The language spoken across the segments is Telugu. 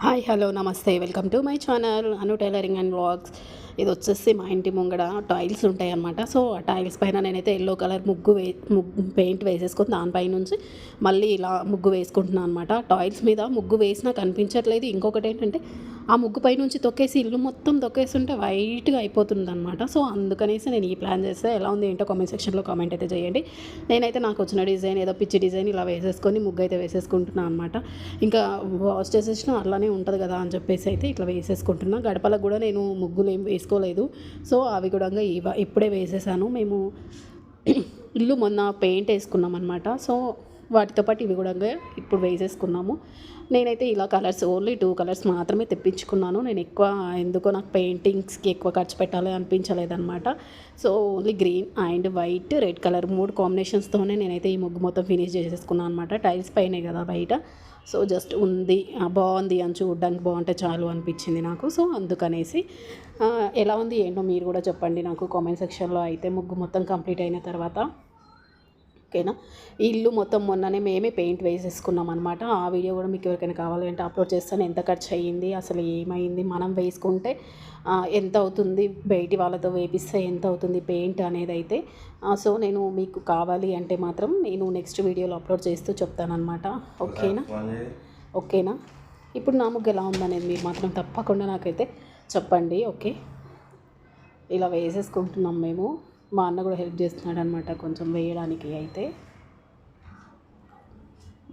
హాయ్ హలో నమస్తే welcome to my channel Anu tailoring and vlogs ఇది వచ్చేసి మా ఇంటి ముంగడ టైల్స్ ఉంటాయి అనమాట సో ఆ టైల్స్ పైన నేనైతే ఎల్లో కలర్ ముగ్గు వే ముగ్గు పెయింట్ వేసేసుకొని దానిపైనుంచి మళ్ళీ ఇలా ముగ్గు వేసుకుంటున్నాను అనమాట టాయిల్స్ మీద ముగ్గు వేసినా కనిపించట్లేదు. ఇంకొకటి ఏంటంటే ఆ ముగ్గు పై నుంచి తొక్కేసి ఇల్లు మొత్తం తొక్కేస్తుంటే వైట్గా అయిపోతుంది అనమాట సో అందుకనేసి నేను ఈ ప్లాన్ చేస్తే ఎలా ఉంది ఏంటో కామెంట్ సెక్షన్లో కామెంట్ అయితే చేయండి. నేనైతే నాకు వచ్చిన డిజైన్ ఏదో పిచ్చి డిజైన్ ఇలా వేసేసుకొని ముగ్గు అయితే వేసేసుకుంటున్నాను అనమాట ఇంకా వాష్ చేసేసిన అలానే ఉంటుంది కదా అని చెప్పేసి అయితే ఇట్లా వేసేసుకుంటున్నా. గడపలకు కూడా నేను ముగ్గులు ఏం వేసుకోలేదు సో అవి కూడా ఇవ ఇప్పుడే వేసేసాను. మేము ఇల్లు మొన్న పెయింట్ వేసుకున్నాం అనమాట సో వాటితో పాటు ఇవి కూడా ఇప్పుడు వేసేసుకున్నాము. నేనైతే ఇలా కలర్స్ ఓన్లీ టూ కలర్స్ మాత్రమే తెప్పించుకున్నాను. నేను ఎక్కువ ఎందుకో నాకు పెయింటింగ్స్కి ఎక్కువ ఖర్చు పెట్టాలి అనిపించలేదన్నమాట. So only green and white red colour మూడు కాంబినేషన్స్తోనే నేనైతే ఈ ముగ్గు మొత్తం ఫినిష్ చేసేసుకున్నాను అనమాట టైల్స్ పైనే కదా బయట. సో జస్ట్ ఉంది బాగుంది అని చూడడానికి బాగుంటే చాలు అనిపించింది నాకు. సో అందుకనేసి ఎలా ఉంది ఏంటో మీరు కూడా చెప్పండి నాకు కామెంట్ సెక్షన్లో. అయితే ముగ్గు మొత్తం కంప్లీట్ అయిన తర్వాత ఓకేనా? ఈ ఇల్లు మొత్తం మొన్ననే మేమే పెయింట్ వేసేసుకున్నాం అనమాట ఆ వీడియో కూడా మీకు ఎవరికైనా కావాలంటే అప్లోడ్ చేస్తాను. ఎంత ఖర్చు అయ్యింది అసలు ఏమైంది? మనం వేసుకుంటే ఎంత అవుతుంది? బయటి వాళ్ళతో వేపిస్తే ఎంత అవుతుంది పెయింట్ అనేది అయితే సో నేను మీకు కావాలి అంటే మాత్రం నేను నెక్స్ట్ వీడియోలో అప్లోడ్ చేస్తూ చెప్తానమాట ఓకేనా? ఓకేనా? ఇప్పుడు నా ముగ్గు ఎలా ఉందనేది మీరు మాత్రం తప్పకుండా నాకైతే చెప్పండి. ఓకే? ఇలా వేసేసుకుంటున్నాం మేము. మా అన్న కూడా హెల్ప్ చేస్తున్నాడు అనమాట కొంచెం వేయడానికి అయితే.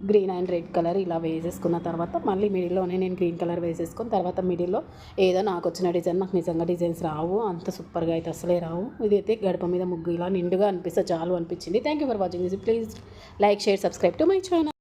గ్రీన్ అండ్ రెడ్ కలర్ ఇలా వేసేసుకున్న తర్వాత మళ్ళీ మిడిల్లోనే నేను గ్రీన్ కలర్ వేసేసుకుని తర్వాత మిడిల్లో ఏదో నాకు వచ్చిన డిజైన్ నాకు నిజంగా డిజైన్స్ రావు అంత సూపర్గా అయితే అసలే రావు. ఇదైతే గడప మీద ముగ్గు ఇలా నిండుగా అనిపిస్తే చాలు అనిపించింది. Thank you for watching this please like share subscribe to my channel